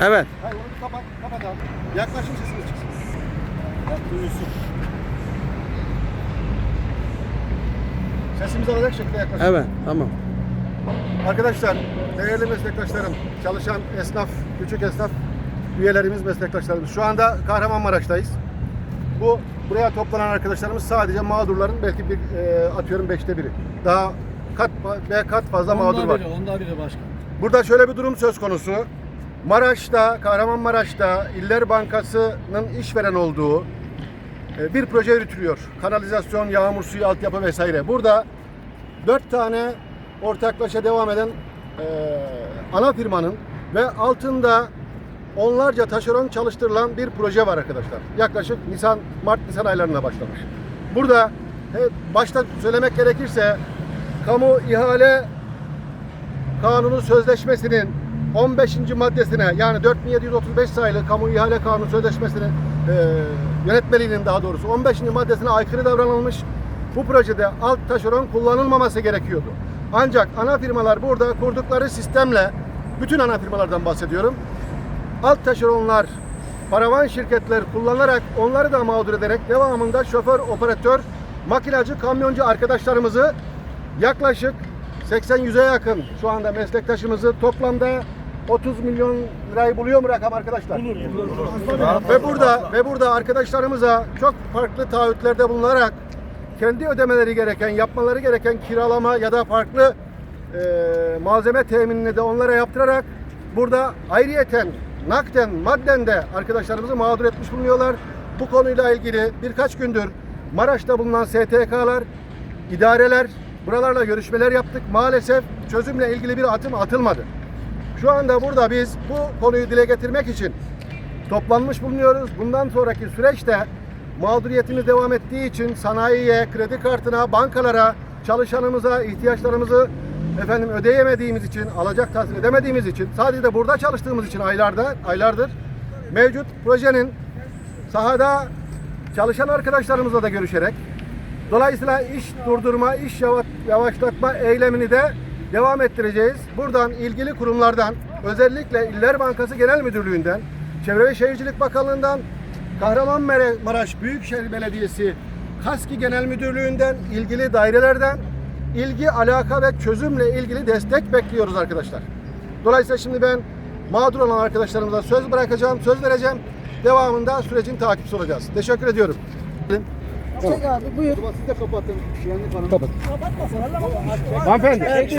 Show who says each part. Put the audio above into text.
Speaker 1: Evet.
Speaker 2: Hayır onu bir kapat, kapat abi. Yaklaşım sesimiz çıksın. Bak duyulsun. Sesimizi alacak şekilde yaklaşın.
Speaker 1: Evet. Tamam.
Speaker 2: Arkadaşlar, değerli meslektaşlarım, çalışan esnaf, küçük esnaf üyelerimiz, meslektaşlarımız. Şu anda Kahramanmaraş'tayız. Bu buraya toplanan arkadaşlarımız sadece mağdurların belki bir e, atıyorum beşte biri. Daha kat ve kat fazla mağdur var.
Speaker 3: biri, onda biri başkan.
Speaker 2: Burada şöyle bir durum söz konusu. Maraş'ta, Kahramanmaraş'ta İller Bankası'nın işveren olduğu e, bir proje yürütülüyor. Kanalizasyon, yağmur suyu, altyapı vesaire. Burada dört tane ortaklaşa devam eden e, ana firmanın ve altında onlarca taşeron çalıştırılan bir proje var arkadaşlar. Yaklaşık Nisan, Mart, Nisan aylarında başlamış. Burada e, başta söylemek gerekirse kamu ihale Kanunu Sözleşmesi'nin 15. maddesine yani 4735 sayılı Kamu İhale Kanunu Sözleşmesi'nin e, yönetmeliğinin daha doğrusu 15. maddesine aykırı davranılmış. Bu projede alt taşeron kullanılmaması gerekiyordu. Ancak ana firmalar burada kurdukları sistemle bütün ana firmalardan bahsediyorum. Alt taşeronlar paravan şirketler kullanarak onları da mağdur ederek devamında şoför, operatör, makinacı, kamyoncu arkadaşlarımızı yaklaşık 80-100'e yakın şu anda meslektaşımızı toplamda 30 milyon lirayı buluyor mu rakam arkadaşlar? Ve burada ve burada arkadaşlarımıza çok farklı taahhütlerde bulunarak kendi ödemeleri gereken, yapmaları gereken kiralama ya da farklı e, malzeme teminini de onlara yaptırarak burada ayrıyeten nakden, madden de arkadaşlarımızı mağdur etmiş bulunuyorlar. Bu konuyla ilgili birkaç gündür Maraş'ta bulunan STK'lar, idareler buralarla görüşmeler yaptık. Maalesef çözümle ilgili bir atım atılmadı. Şu anda burada biz bu konuyu dile getirmek için toplanmış bulunuyoruz. Bundan sonraki süreçte mağduriyetimiz devam ettiği için sanayiye, kredi kartına, bankalara, çalışanımıza ihtiyaçlarımızı efendim ödeyemediğimiz için, alacak tahsil edemediğimiz için, sadece de burada çalıştığımız için aylarda, aylardır mevcut projenin sahada çalışan arkadaşlarımızla da görüşerek Dolayısıyla iş durdurma, iş yava- yavaşlatma eylemini de devam ettireceğiz. Buradan ilgili kurumlardan, özellikle İller Bankası Genel Müdürlüğü'nden, Çevre ve Şehircilik Bakanlığı'ndan, Kahramanmaraş Büyükşehir Belediyesi KASKİ Genel Müdürlüğü'nden, ilgili dairelerden ilgi, alaka ve çözümle ilgili destek bekliyoruz arkadaşlar. Dolayısıyla şimdi ben mağdur olan arkadaşlarımıza söz bırakacağım, söz vereceğim. Devamında sürecin takipçisi olacağız. Teşekkür ediyorum.
Speaker 4: Çek abi buyur.
Speaker 2: Siz de kapatın.
Speaker 4: Kapatmasın.
Speaker 2: Hanımefendi.